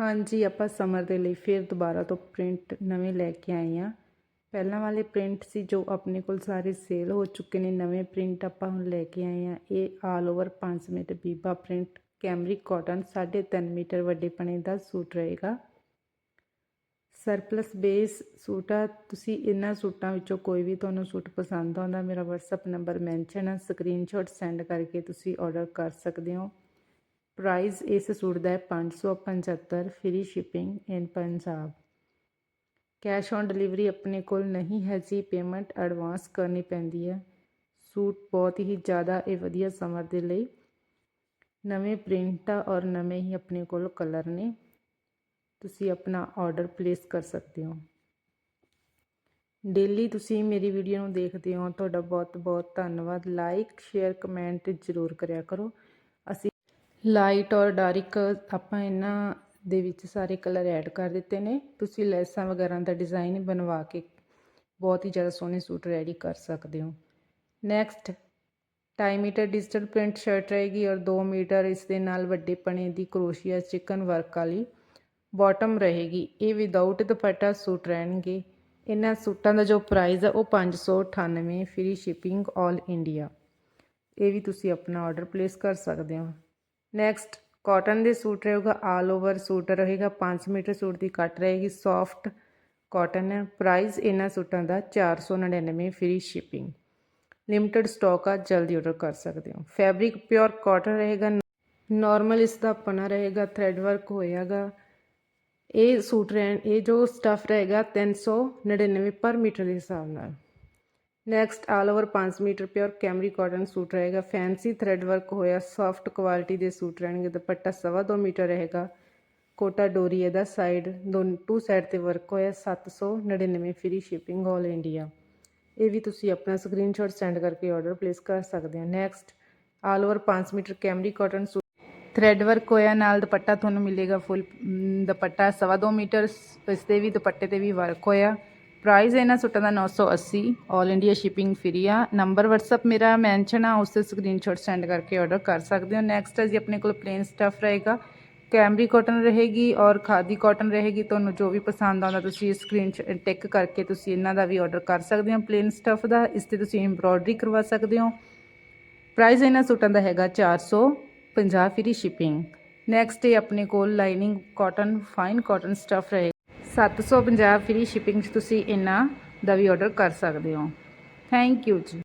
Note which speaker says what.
Speaker 1: ਹਾਂਜੀ, ਆਪਾਂ ਸਮਰ ਦੇ ਲਈ ਫਿਰ ਦੁਬਾਰਾ ਤੋਂ ਪ੍ਰਿੰਟ ਨਵੇਂ ਲੈ ਕੇ ਆਏ ਆ ਪਹਿਲਾਂ ਵਾਲੇ ਪ੍ਰਿੰਟ ਸੀ ਜੋ ਆਪਣੇ ਕੋਲ ਸਾਰੇ ਸੇਲ ਹੋ ਚੁੱਕੇ ਨੇ, ਨਵੇਂ ਪ੍ਰਿੰਟ ਆਪਾਂ ਹੁਣ ਲੈ ਕੇ ਆਏ ਆ ਇਹ all over 5 metre Biba print cambric cotton 3.5 metre ਵੱਡੇ ਪਣੇ ਦਾ ਸੂਟ ਰਹੇਗਾ। ਸਰਪਲਸ ਬੇਸ ਸੂਟ ਆ, ਤੁਸੀਂ ਇਹਨਾਂ ਸੂਟਾਂ ਵਿੱਚੋਂ ਕੋਈ ਵੀ ਤੁਹਾਨੂੰ ਸੂਟ ਪਸੰਦ ਆਉਂਦਾ, ਮੇਰਾ WhatsApp ਨੰਬਰ ਮੈਂਸ਼ਨ ਆ ਸਕਰੀਨਸ਼ਾਟ ਸੈਂਡ ਕਰਕੇ ਤੁਸੀਂ ਆਰਡਰ ਕਰ ਸਕਦੇ ਹੋ। ਪ੍ਰਾਈਸ ਇਸ ਸੂਟ ਦਾ ਹੈ 575 free shipping in Punjab cash on delivery ਆਪਣੇ ਕੋਲ ਨਹੀਂ ਹੈ ਜੀ ਪੇਮੈਂਟ ਐਡਵਾਂਸ ਕਰਨੀ ਪੈਂਦੀ ਹੈ ਸੂਟ ਬਹੁਤ ਹੀ ਜ਼ਿਆਦਾ ਇਹ ਵਧੀਆ ਸਮਰ ਦੇ ਲਈ ਨਵੇਂ ਪ੍ਰਿੰਟ ਆ ਔਰ ਨਵੇਂ ਹੀ ਆਪਣੇ ਕੋਲ ਕਲਰ ਨੇ ਤੁਸੀਂ ਆਪਣਾ ਆਰਡਰ ਪਲੇਸ ਕਰ ਸਕਦੇ ਹੋ ਡੇਲੀ ਤੁਸੀਂ ਮੇਰੀ ਵੀਡੀਓ ਨੂੰ ਦੇਖਦੇ ਹੋ ਤੁਹਾਡਾ ਬਹੁਤ ਬਹੁਤ ਧੰਨਵਾਦ ਲਾਈਕ ਸ਼ੇਅਰ ਕਮੈਂਟ ਜ਼ਰੂਰ ਕਰਿਆ ਕਰੋ ਅਸੀਂ ਲਾਈਟ ਔਰ ਡਾਰਕ ਆਪਾਂ ਇਹਨਾਂ ਦੇ ਵਿੱਚ ਸਾਰੇ ਕਲਰ ਐਡ ਕਰ ਦਿੱਤੇ ਨੇ। ਤੁਸੀਂ ਲੈਸਾਂ ਵਗੈਰਾ ਦਾ ਡਿਜ਼ਾਈਨ ਬਣਵਾ ਕੇ ਬਹੁਤ ਹੀ ਜ਼ਿਆਦਾ ਸੋਹਣੇ ਸੂਟ ਰੈਡੀ ਕਰ ਸਕਦੇ ਹੋ। Next 2 metre digital print shirt ਰਹੇਗੀ ਔਰ 2 ਮੀਟਰ ਇਸ ਦੇ ਨਾਲ ਵੱਡੇ ਪਣੇ ਦੀ ਕਰੋਸ਼ੀਆ ਚਿਕਨ ਵਰਕ ਵਾਲੀ ਬਾਟਮ ਰਹੇਗੀ। ਇਹ ਵਿਦਆਊਟ ਦੁਪੱਟਾ ਸੂਟ ਰਹਿਣਗੇ। ਇਹਨਾਂ ਸੂਟਾਂ ਦਾ ਜੋ ਪ੍ਰਾਈਸ ਹੈ ਉਹ 598 ਫ੍ਰੀ ਸ਼ਿਪਿੰਗ 올 ਇੰਡੀਆ ਇਹ ਵੀ ਤੁਸੀਂ ਆਪਣਾ ਆਰਡਰ ਪਲੇਸ ਕਰ ਸਕਦੇ ਹੋ। ਨੈਕਸਟ ਕਾਟਨ ਦੇ ਸੂਟ ਰਹੇਗਾ ਆਲ ਓਵਰ ਸੂਟ ਰਹੇਗਾ 5 ਮੀਟਰ ਸੂਟ ਦੀ ਕੱਟ ਰਹੇਗੀ ਸੌਫਟ ਕਾਟਨ ਹੈ ਪ੍ਰਾਈਸ ਇਹਨਾਂ ਸੂਟਾਂ ਦਾ 499 ਫ੍ਰੀ ਸ਼ਿਪਿੰਗ ਲਿਮਟਿਡ ਸਟਾਕ ਆ ਜਲਦੀ ਆਰਡਰ ਕਰ ਸਕਦੇ ਹੋ ਫੈਬਰਿਕ ਪਿਓਰ ਕਾਟਨ ਰਹੇਗਾ ਨਾਰਮਲ ਇਸ ਦਾ ਪਨਾ ਰਹੇਗਾ ਥ੍ਰੈਡ ਵਰਕ ਹੋਏਗਾ ਇਹ ਸੂਟ ਰਹਿਣ ਇਹ ਜੋ ਸਟਫ ਰਹੇਗਾ 399 ਪਰ ਮੀਟਰ ਦੇ ਹਿਸਾਬ ਨਾਲ next all over 5 metre pure cambric cotton suit ਰਹੇਗਾ। ਫੈਂਸੀ ਥ੍ਰੈਡ ਵਰਕ ਹੋਇਆ ਸੌਫਟ ਕੁਆਲਿਟੀ ਦੇ ਸੂਟ ਰਹਿਣਗੇ। ਦੁਪੱਟਾ ਸਵਾ 2 ਮੀਟਰ ਰਹੇਗਾ। ਕੋਟਾ ਡੋਰੀ ਇਹਦਾ ਸਾਈਡ ਦੋ ਟੂ ਸਾਈਡ ਤੇ ਵਰਕ ਹੋਇਆ 799 ਫ੍ਰੀ ਸ਼ਿਪਿੰਗ 올 ਇੰਡੀਆ ਇਹ ਵੀ ਤੁਸੀਂ ਆਪਣਾ ਸਕਰੀਨਸ਼ਾਟ ਸੈਂਡ ਕਰਕੇ ਆਰਡਰ ਪਲੇਸ ਕਰ ਸਕਦੇ ਹੋ। Next all over 5 metre cambric cotton suit thread work ਹੋਇਆ, ਨਾਲ ਦੁਪੱਟਾ ਤੁਹਾਨੂੰ ਮਿਲੇਗਾ ਫੁੱਲ ਦੁਪੱਟਾ ਸਵਾ 2 ਮੀਟਰ, ਇਸ ਦੇ ਵੀ ਦੁਪੱਟੇ ਤੇ ਵੀ ਵਰਕ ਹੋਇਆ। ਪ੍ਰਾਈਸ ਇਹਨਾਂ ਸੂਟਾਂ ਦਾ 980 올 ਇੰਡੀਆ ਸ਼ਿਪਿੰਗ ਫ੍ਰੀ ਆ। ਨੰਬਰ WhatsApp ਮੇਰਾ ਮੈਂਸ਼ਨ ਆ, ਉਸ ਤੇ ਸਕਰੀਨਸ਼ਾਟ ਸੈਂਡ ਕਰਕੇ ਆਰਡਰ ਕਰ ਸਕਦੇ ਹੋ। ਨੈਕਸਟ ਹੈ ਜੀ, ਆਪਣੇ ਕੋਲ ਪਲੇਨ ਸਟਫ ਰਹੇਗਾ। ਕੈਮਰੀ ਕਾਟਨ ਰਹੇਗੀ ਔਰ ਖਾਦੀ ਕਾਟਨ ਰਹੇਗੀ। ਤੁਹਾਨੂੰ ਜੋ ਵੀ ਪਸੰਦ ਆਉਂਦਾ ਤੁਸੀਂ ਸਕਰੀਨ ਟਿਕ ਕਰਕੇ ਤੁਸੀਂ ਇਹਨਾਂ ਦਾ ਵੀ ਆਰਡਰ ਕਰ ਸਕਦੇ ਹੋ। ਪਲੇਨ ਸਟਫ ਦਾ, ਇਸ ਤੇ ਤੁਸੀਂ ਐਮਬ੍ਰੋਇਡਰੀ ਕਰਵਾ ਸਕਦੇ ਹੋ। ਪ੍ਰਾਈਸ ਇਹਨਾਂ ਸੂਟਾਂ ਦਾ ਹੈਗਾ 450 ਫ੍ਰੀ ਸ਼ਿਪਿੰਗ ਨੈਕਸਟ ਹੈ ਆਪਣੇ ਕੋਲ lining cotton fine cotton stuff ਰਹੇ 750 ਫ੍ਰੀ ਸ਼ਿਪਿੰਗ 'ਚ ਤੁਸੀਂ ਇਹਨਾਂ ਦਾ ਵੀ ਆਰਡਰ ਕਰ ਸਕਦੇ ਹੋ। ਥੈਂਕ ਯੂ ਜੀ।